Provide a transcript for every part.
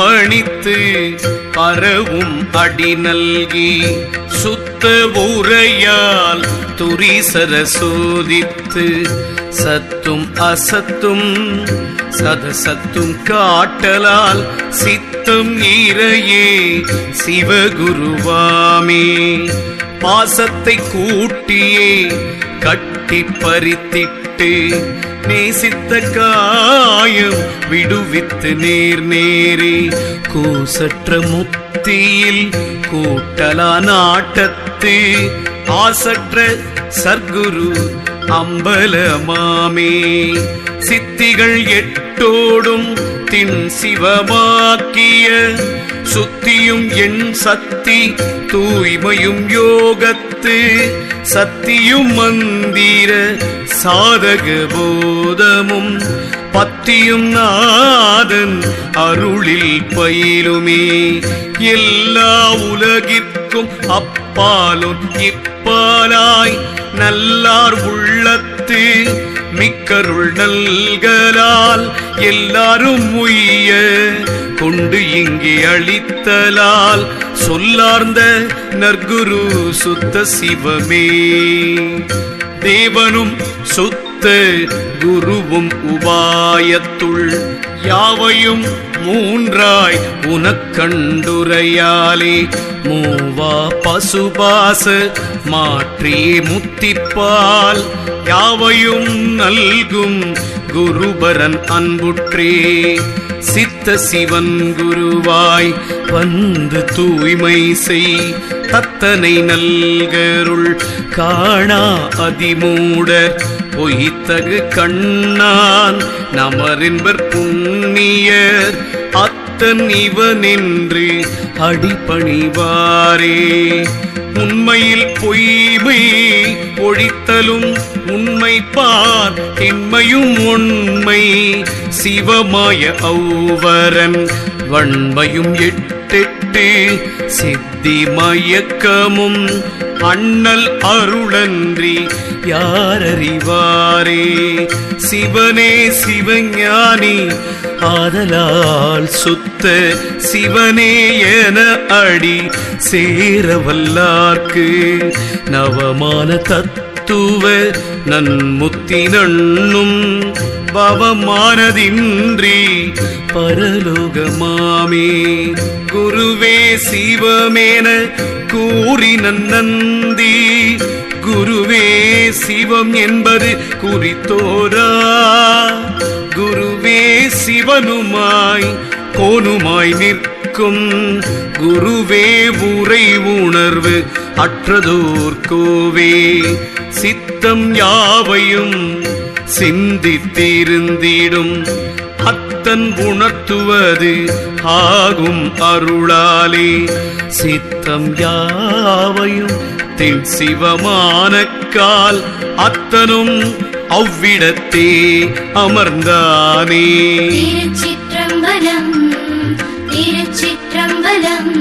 பணித்து பரவும் அடி நல்கி சுத்த உரையால் துரிசர சோதித்து சத்தும் அசத்தும் சதசத்தும் காட்டலால் சித்தம் இறையே சிவகுருவாமே. பாசத்தை கூட்டியே கட்டி பறித்திட்டு நேசித்த காயம் விடுவித்து நேர் நேரே. கூசற்ற முத்தியில் கூட்டலான ஆட்டத்து ஆசற்ற சர்க்குரு அம்பலமாமே. சித்திகள் எட்டோடும் தின் சிவமாக்கிய சுத்தியும் என் சக்தி தூய்மையும் யோகத்து. சத்தியும் மந்திர சாதக போதமும். பத்தியும் நாதன் அருளில் பயிலுமே. எல்லா உலகிற்கும் அப்பாலும் இப்பாலாய் நல்லார் உள்ளத்து. மிக்கருள் நல்கலால் எல்லாரும் உய்ய கொண்டு இங்கே அளித்தலால் சொல்லார்ந்த நற்குரு சுத்த சிவமே. தேவனும் சுத்த குருவும் உபாயத்துள் யாவையும் மூன்றாய் உனக்கண்டுரையாலே. மூவா பசுபாச மாற்றியே முத்திப்பால் யாவையும் நல்கும் குருபரன் அன்புற்றே. சித்த சிவன் குருவாய் வந்து தூய்மை செய். தத்தனை நல்கருள் காணா அதிமூடர் பொய்த்தகு கண்ணான் நமரின்பர் புண்ணியர். அத் பக்தன் இவனென்று அடிபணிவாரே. உண்மையில் பொய்மை ஒழித்தலும் உண்மை பார் திண்மையும் உண்மை சிவமாய ஔவரன் வன்மையும் எட்டு எட்டெட்டு சித்தி மயக்கமும் அண்ணல் அருளன்றி யாரறிவாரே? சிவனே சிவஞானி ஆதலால் சுத்த சிவனே என அடி சேரவல்லார்க்கு நவமான தத்துவ நன்முத்தி நண்ணும் பவமானதின்றி பரலோகமாமே. குருவே சிவமேன கூறி நன்னந்தி. குருவே சிவம் என்பது குறித்தோரா. குருவே சிவனுமாய் கோனுமாய் நிற்கும். குருவே உரை உணர்வு அற்றதோர் கோவே. சித்தம் யாவையும் சிந்தித்திருந்திடும். அத்தன் உணர்த்துவது ஆகும் அருளாலே. சித்தம் யாவையும் தென் சிவமான கால் அத்தனும் அவ்விடத்தே அமர்ந்தானே. திருச்சிற்றம்பலம் திருச்சிற்றம்பலம்.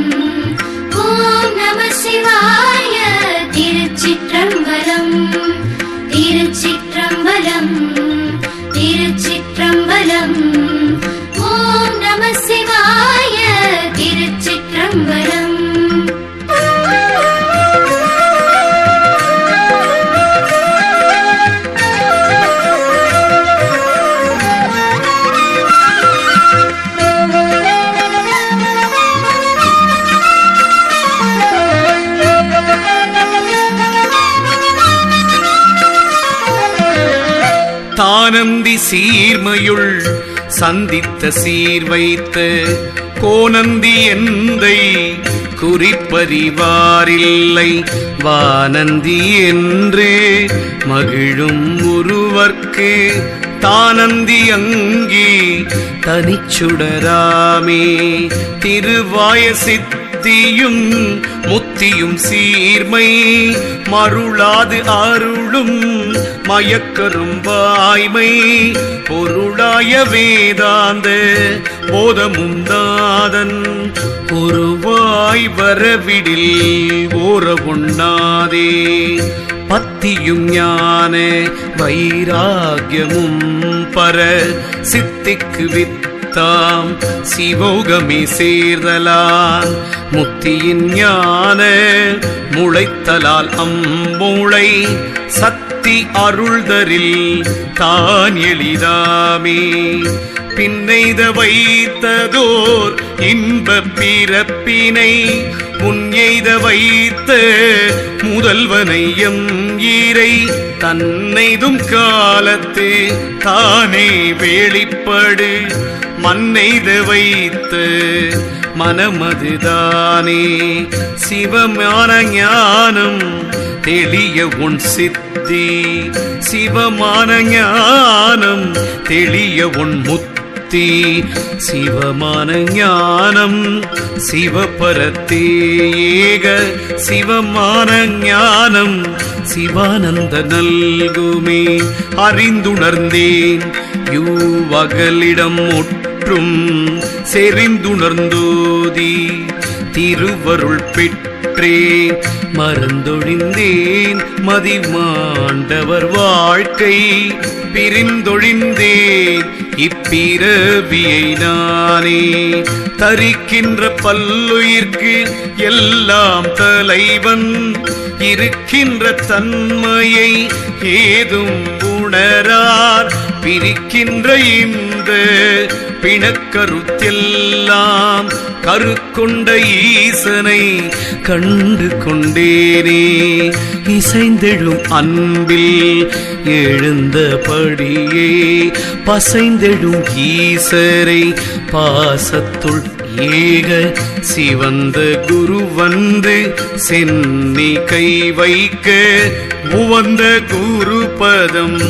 ஓம் நம சிவாய சீர்மையுள் சந்தித்த சீர் வைத்த கோனந்தி எந்தை குறிப்பறிவாரில்லை. வானந்தி என்றே மகிழும் ஒருவர்க்கு தானந்தி அங்கி தனிச்சுடராமே. திருவாய சித்தியும் முத்தியும் சீர்மை மருளாது அருளும் மயக்கரும் வாய்மை பொருளாய வேதாந்த போதமும் நாதன் ஒருவாய் வரவிடில் ஓர பத்தியும் ஞான வைராகியமும் பர சித்திக்கு வித்தாம் சிவோகமே சேர்தலான். முத்தியின் ஞான முளைத்தலால் அம்பூளை சக்தி அருள்தரில் தான் எளிதாமே. பின்னைத வைத்ததோர் இன்ப பிறப்பினை முன்னெய்த வைத்த முதல்வனையம் ஈரை தன்னைதும் காலத்து தானே வெளிப்படு. மன்னைத வைத்து மனமதுதானே. சிவமான ஞானம் தெளிய உன் சித்தி. சிவமான ஞானம் தெளிய உன் முத்தி. சிவமான ஞானம் சிவபரத்தே ஏக. சிவமான ஞானம் சிவானந்த நல்குமே. அறிந்துணர்ந்தேன் யூவகலிடம் என்றும் செறிந்துணர்ந்தோதி திருவருள் பெற்றே. மறந்தொழிந்தேன் மதிமாண்டவர் வாழ்க்கை பிரிந்தொழிந்தேன் இப்பிறவியை நானே. தரிக்கின்ற பல்லுயிர்க்கு எல்லாம் தலைவன் இருக்கின்ற தன்மையை ஏதும் உணரார் பிரிக்கின்ற இந்த பிணக்கருத்தெல்லாம் கருக்கொண்ட ஈசனை கண்டு கொண்டேனே. இசைந்தெழும் அன்பில் எழுந்தபடியே பசைந்தெழும் ஈசரை பாசத்துள் ஈக சிவந்த குரு வந்து சென்னி கை வைக்க. உவந்த குரு பதம்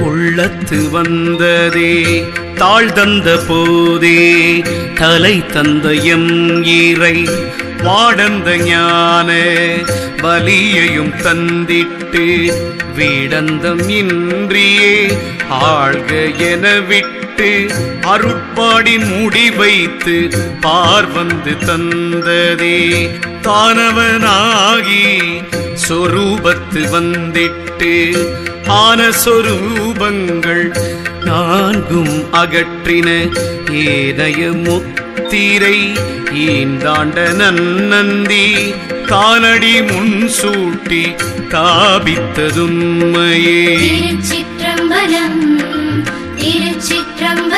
உள்ளத்து வந்ததே. தாழ் தந்த போதே தலை தந்த எம் ஈரை வாடந்த ஞான பலியையும் தந்திட்டு வீடந்தம் இன்றியே ஆழ்க என விட்டு அருட்பாடி முடி வைத்து பார் வந்து தந்ததே. தானவனாகி சொரூபத்து வந்திட்டு ஆன சொரூபங்கள் நான்கும் அகற்றின ஏனைய முத்திரை ஈந்தாண்ட நன்னந்தி தானடி முன் சூட்டி தாபித்ததும்மையே திருச்சிற்றம்பலம்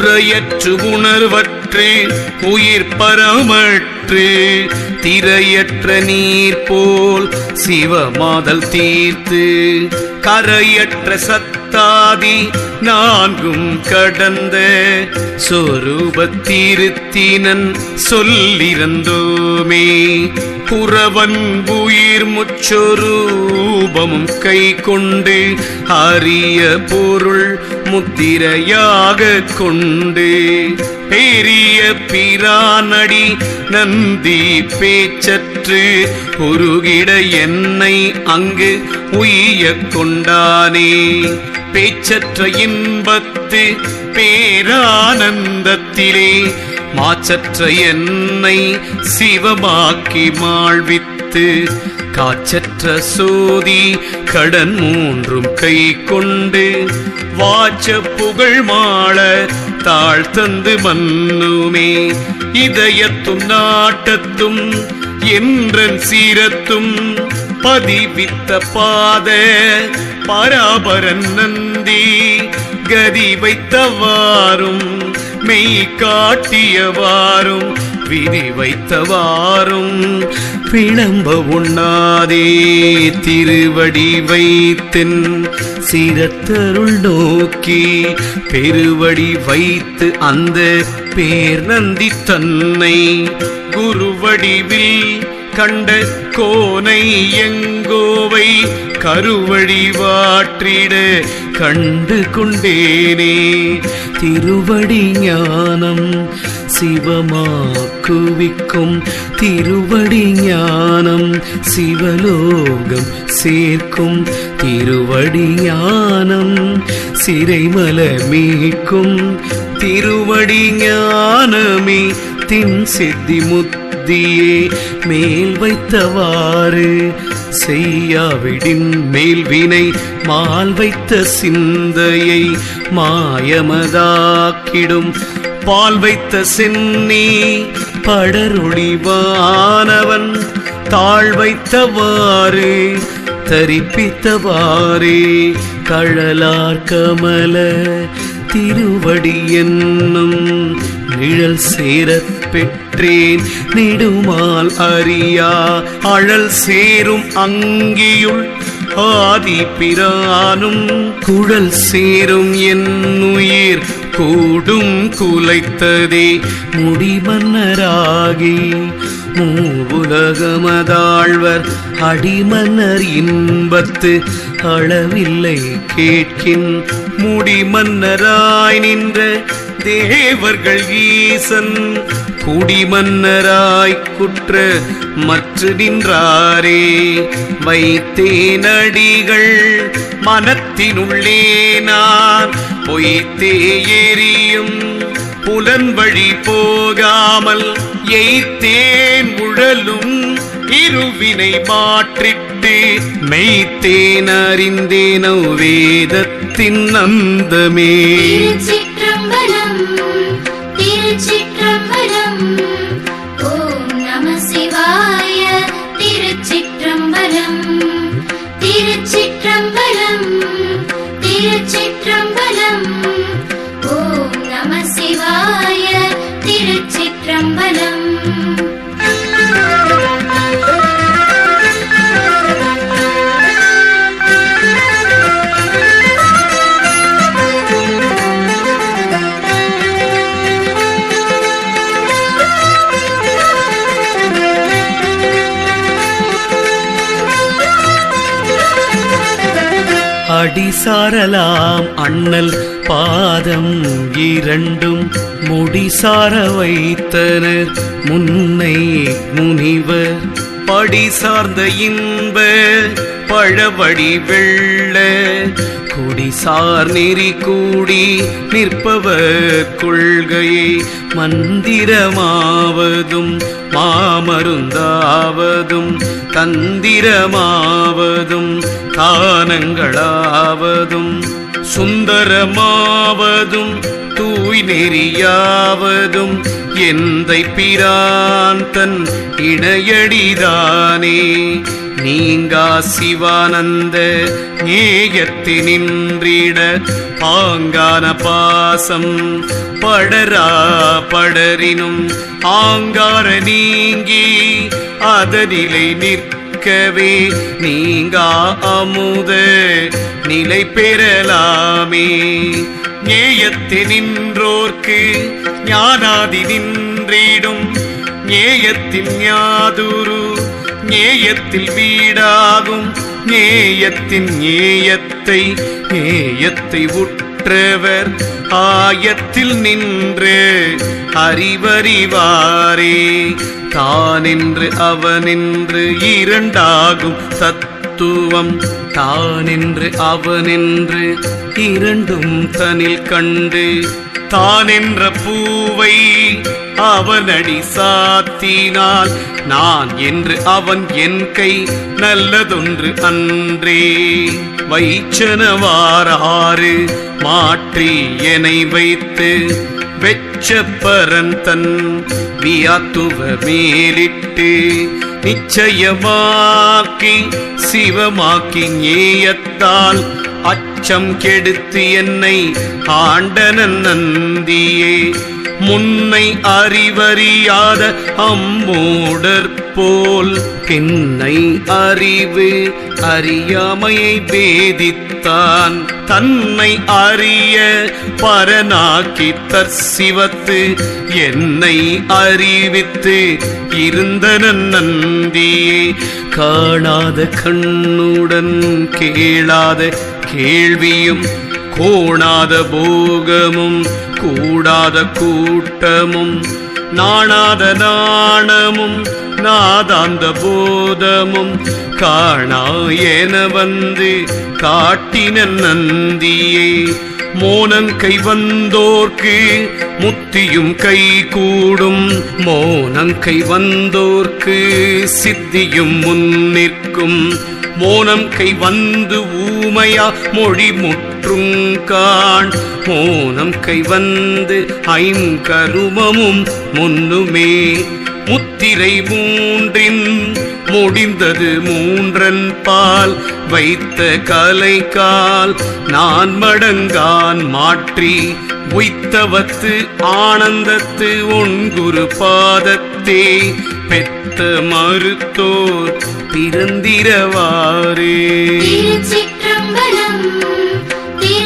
உரையற்று உணர்வற்று உயிர் பரமற்று. திரையற்ற நீர் போல் சிவமாதல் தீர்த்து. கரையற்ற சத்தாதி நான்கும் கடந்த. சொரூபத்திருத்தினன் சொல்லிருந்தோமே. புறவன் உயிர் முச்சொரூபமும் கை கொண்டு அரிய பொருள் முத்திரையாக கொண்டு பெரிய பிரானடி நந்தி பேச்சற்று உருகிட என்னை அங்கு உய்ய கொண்டானே. பேச்சற்ற இன்பத்து பேரானந்தத்திலே மாச்சற்ற என்னை சிவமாக்கி மாழ்வித்து வைத்து காச்சற்ற சோதி கடன் மூன்றும் கை கொண்டு வாச்ச புகழ் மாள தாழ் தந்து மன்னுமே. இதயத்தும் நாட்டத்தும் என்றன் சீரத்தும் பதிவித்த பாத பராபரன் நந்தி கதி வைத்தவாறும் மெய் காட்டியவாறும் விதி வைத்தவாறும் விளம்ப உண்ணாதே திருவடி வைத்தின் சிரத்தருள் நோக்கி பெருவடி வைத்து அந்த பேர் நந்தி தன்னை குருவடிவில் கண்ட கோனை எங்கோவை கருவழி வாற்றிட கண்டு கொண்டேனே. திருவடி ஞானம் சிவமாக சிவமாக்குவிக்கும் திருவடி ஞானம் சிவலோகம் சேர்க்கும் திருவடி ஞானம் சிறைமல மீட்கும் திருவடி ஞானமே தின் சித்தி முத்தியே மேல் வைத்தவாறு செய்யாவிடின் மேல்வினை மால் வைத்த சிந்தையை மாயமதாக்கிடும். பால் வைத்த சென்னி படரொளிவானவன் தாழ் வைத்தவாறு தரிப்பித்தவாறே கழலார் கமல திருவடி என்னும் நிழல் சேரப் பெற்றேன். நெடுமால் அறியா அழல் சேரும் அங்கியுள் ஆதி பிரானும் குழல் சேரும் என் உயிர் கூடும் குலைத்ததே முடிமன்னராகி. மூவுலகமதாழ்வர் அடிமன்னர் இன்பத்து அளவில்லை கேட்கின். முடிமன்னராய் நின்ற தேவர்கள் ஈசன். குடிமன்னராய் குற்ற மற்று நின்றாரே. வைத்தேனடிகள் மனத்தினுள்ளே நான். பொய்த்தே எரியும் புலன் வழி போகாமல் எய்த்தேன் உழலும் இருவினை மாற்றிட்டு மெய்த்தேன் அறிந்தேனோ வேதத்தின் அந்தமே. திருச்சிற்றம்பலம் ஓம் நம சிவாய திருச்சிற்றம்பலம் திருச்சிற்றம்பலம் திருச்சிற்றம்பலம். அடி சாரலாம். அண்ணல் பாதம் இரண்டும் முடிசார வைத்தனர். முன்னை முனிவர் படி சார்ந்த இன்ப பழவடி வெள்ள. குடிசார் நெறி கூடி நிற்பவர் கொள்கையை மந்திரமாவதும் மாமருந்தாவதும் தந்திரமாவதும் தானங்களாவதும் சுந்தரமாவதும் தூய் நெறியாவதும் எந்த பிரான் தன் இணையடிதானே? நீங்கா சிவானந்த நேயத்தினின்றிட பாங்கான பாசம் படரா படரினும் ஆங்கார நீங்கி அதனிலை நிற்க நிற்கவே நீங்கா அமுத நிலை பெறலாமே. நேயத்து நின்றோர்க்கு ஞானாதி நின்றிடும். நேயத்தின் ஞாதுரு நேயத்தில் வீடாகும். நேயத்தின் நேயத்தை நேயத்தை உற்றவர் ஆயத்தில் நின்று அறிவறிவாரே. தானென்று அவனென்று இரண்டாகும் சத்துவம். தானென்று அவனென்று இரண்டும் தனில் கண்டு. தானென்ற பூவை அவனடி சாத்தினால் நான் என்று அவன் என் கை நல்லதொன்று அன்றே. வைச்சனவாராறு மாற்றி என்னை வைத்து வெச்சப்பரன் பரந்தன் வியாத்துவ மேலிட்டு நிச்சயமாக்கி சிவமாக்கி ஞேயத்தால் அச்சம் கெடுத்து என்னை ஆண்டனன் நந்தியே. முன்னை அறிவறியாத அம்மோடற் போல் பின்னை அறிவு அறியாமையை பேதித்தான் தன்னை அறிய பரனாக்கி தற்சிவத்து என்னை அறிவித்து இருந்தனன் நந்தியே. காணாத கண்ணுடன் கேளாத கேள்வியும் கோணாத போகமும் கூடாத கூட்டமும் நாணாத நாணமும் நாதாந்த போதமும் காணா என வந்து காட்டின நந்தியே. மோனன் கை வந்தோர்க்கு முத்தியும் கை கூடும் மோனன் கை வந்தோர்க்கு சித்தியும் முன் நிற்கும் மோனம் கை வந்து ஊமையா மொழி ஏற்றும் காண். மோனம் கை வந்து ஐங்கருமமும் முன்னுமே. முத்திரை மூன்றின் முடிந்தது மூன்றன் பால். வைத்த கலைக்கால் நான் மடங்கான் மாற்றி. உய்த்தவத்து ஆனந்தத்து ஒன்குரு பாதத்தே. பெத்த மறுத்தோர் பிறந்திரவாரே.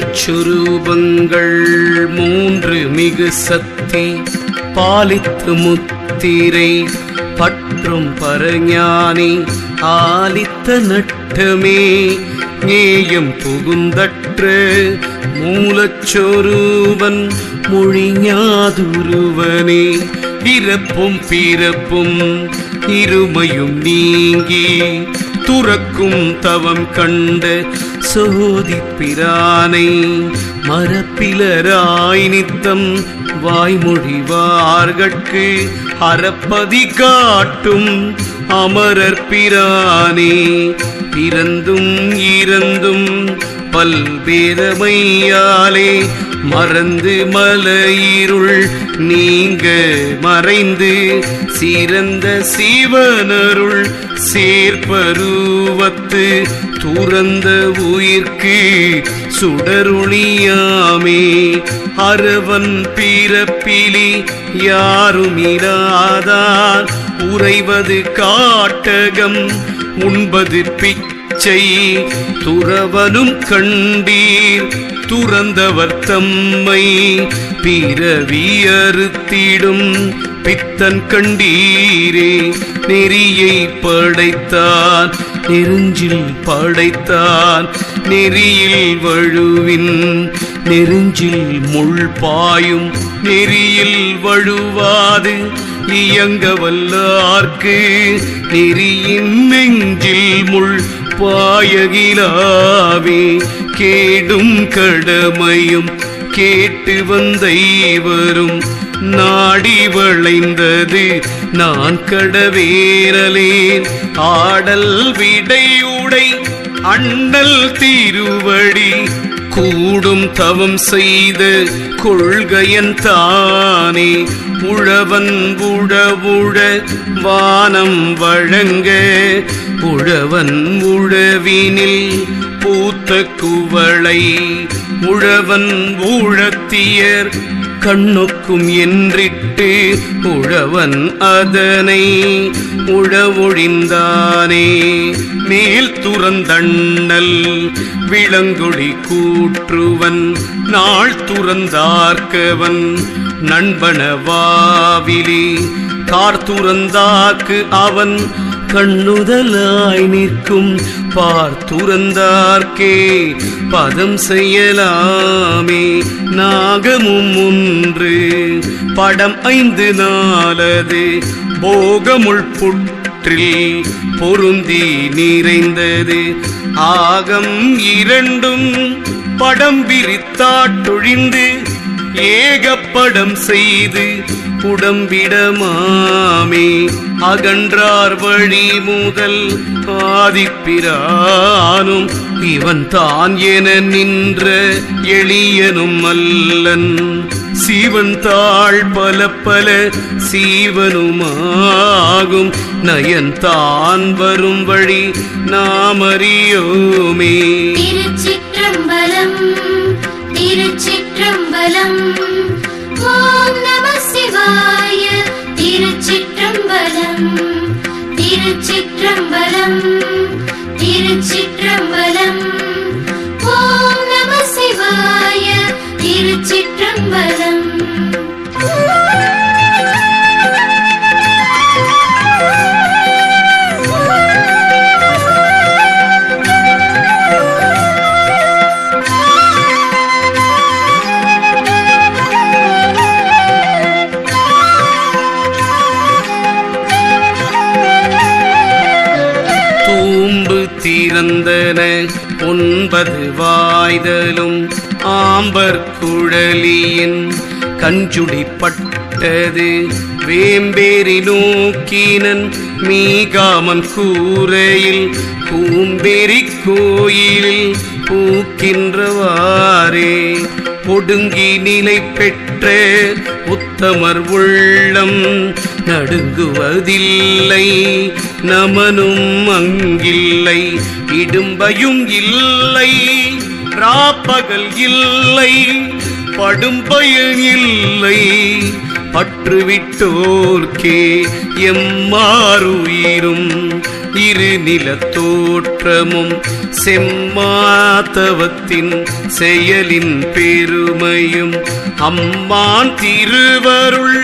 மேலைச் சுரூபங்கள் மூன்று மிகு சக்தி பாலித்து முத்திரை பற்றும் பரஞானி ஆலித்த நட்டமே நேயம் புகுந்தற்று மூலச்சொருவன் மொழிஞாதுருவனே. இறப்பும் பிறப்பும் இருமையும் நீங்கி துறக்கும் தவம் கண்ட சோதி பிரானை மரப்பிலராய் நித்தம் வாய்மொழிவார்கட்கு அறப்பதி காட்டும் அமரர் பிரானே. பிறந்தும் இறந்தும் பல்வேதமையாலே மறந்து மலையிருள் நீங்க மறைந்து சிறந்த சிவனருள் சேர்ப்பருவத்து துறந்த உயிர்க்கு சுடருளியாமே. அரவன் பிறப்பிலி யாருமிராதான் உறைவது காட்டகம் உண்பது பிச்சை துறவனும் கண்டீர். துறந்தவர் தம்மை பிறவியறுத்திடும். பித்தன் கண்டீரே நெறியை படைத்தான் நெருஞ்சில் படைத்தான் நெறியில் வழுவின் நெருஞ்சில் முள் பாயும். நெறியில் வழுவாது இயங்க வல்லார்க்கு நெறியின் நெஞ்சில் முள் பாயகிலாவே கேடும் கடமையும் கேட்டு வந்த இவரும் நாடி வளைந்தது. நான் கடவேரலேன் ஆடல் விடையுடை அண்ணல் திருவடி. கூடும் தவம் செய்த கொள்கையன் தானே. உழவன் உழவுழ வானம் வழங்க. உழவன் உழவினில் பூத்த குவளை உழவன் ஊழத்தியர் கண்ணுக்கும் என்றிட்டு உழவன் அதனை உழவொழிந்தானே. மேல் துறந்தண்ணல் விளங்குடி கூற்றுவன் நாள் துறந்தார்க்கவன் நண்பனவாவிலி கார் துறந்தாக்கு அவன் கண்ணுதலாய் நிற்கும் பார்த்துறந்தார்க்கே பதம் செய்யலாமே. நாகமும் ஒன்று படம் ஐந்து நாளது. போகமுள் புற்றில் பொருந்தி நிறைந்தது. ஆகம் இரண்டும் படம் விரித்தாட்டொழிந்து ஏகப்படம் செய்து புடம்பிடமாமே அகன்றார் வழி முதல் ஆதிப்பிரானும் இவன் தான் என நின்ற எளியனும் அல்லன். சீவன் தாழ் பல பல சீவனுமாகும். நயன் தான் வரும் வழி நாம் அறியோமே. திருச்சிற்றம்பலம் திருச்சிற்றம்பலம் ஓம் நம சிவாய திருச்சிற்றம்பலம் திருச்சிற்றம்பலம் திருச்சிற்றம்பலம். ஒன்பது வாய்தலும் ஆம்பர் குழலியின் கஞ்சுடிப்பட்டது வேம்பேரி நோக்கினன் மீகாமன் கூரையில் பூம்பேரி கோயிலில் பூக்கின்றவாரே ஒடுங்கி நிலை பெற்ற உத்தமர் உள்ளம் நடுங்குவதில்லை. நமனும் அங்கில்லை இடும்பையும் இல்லை. ராப்பகல் இல்லை படும்பயன் இல்லை. பற்றுவிட்டோர்க்கே எம்மாறுயிரும் இரு நிலத்தோற்றமும் செம்மாதவத்தின் செயலின் பெருமையும் அம்மான் திருவருள்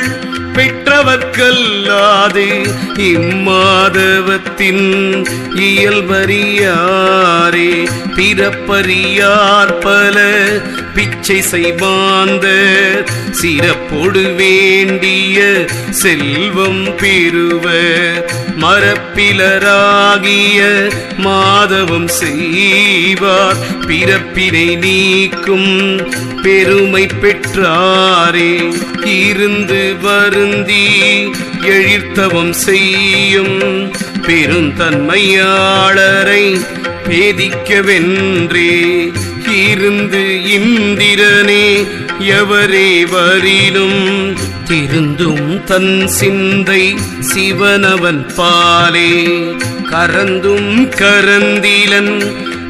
பெற்றவர்க்கல்லாது இம்மாதவத்தின் இயல்பறியாரே பிறப்பறியார் பல பிச்சை செய்வாந்த சிறப்பொடு வேண்டிய செல்வம் பெறுவ மரப்பிலராகிய மாதவம் செய்வார் பிறப்பினை நீக்கும் பெருமை பெற்றாரே இருந்து வருந்தி எழிர்த்தவம் செய்யும் பெருந்தன்மையாளரை பேதிக்கவென்றே இருந்து இந்திரனே எவரே வரிலும் திருந்தும் தன் சிந்தை சிவனவன் பாலே கரந்தும் கரந்திலன்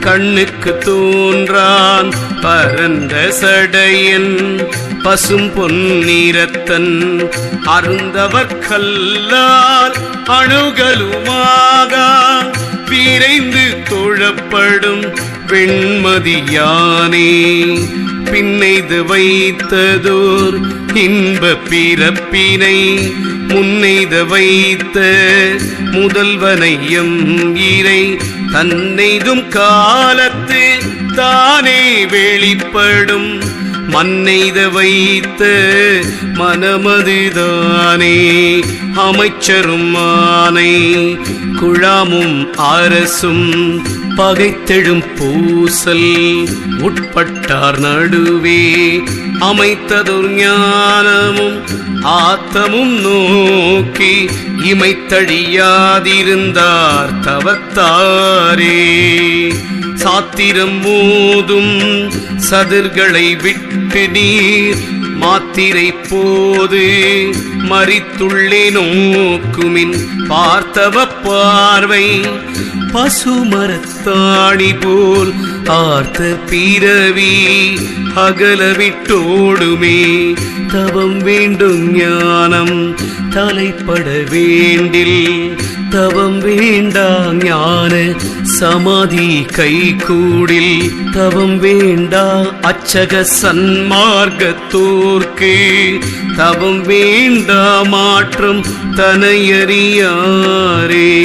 கண்ணுக்கு தோன்றான் பரந்த சடையன் பசும் பொன்னிறத்தன் அருந்தவர் கல்லால் அணுகலுமாக விரைந்து தொழப்படும் வெண்மதியானே. பின்னைது வைத்ததோர் இன்ப பிறப்பினை முன்னைது வைத்த முதல்வனையும் இறை தன்னைதும் காலத்து தானே வெளிப்படும். மன்னைத வைத்த மனமதுதானே அமைச்சரும் ஆனை குழாமும் அரசும் பகைத்தெழும் பூசல் உட்பட்டார் நடுவே. அமைத்ததொரு ஞானமும் ஆத்தமும் நோக்கி இமைத்தழியாதிருந்தார் தவத்தாரே. சாத்திரம் மோதும் சதிர்களை விட்டு நீர் மாத்திரை போது மறித்துள்ளே நோக்குமின் பார்த்தவ பார்வை பசுமரத்தாணி போல் ஆர்த்த பிறவி அகலவிட்டோடுமே தவம் வேண்டும் ஞானம் தலைப்பட வேண்டில். தவம் வேண்டா ஞான சமாதி கைகூடில். தவம் வேண்டா அச்சக சன்மார்க்கத்தோர்க்கு தவம் வேண்டா மாற்றம் தனையறியாரே.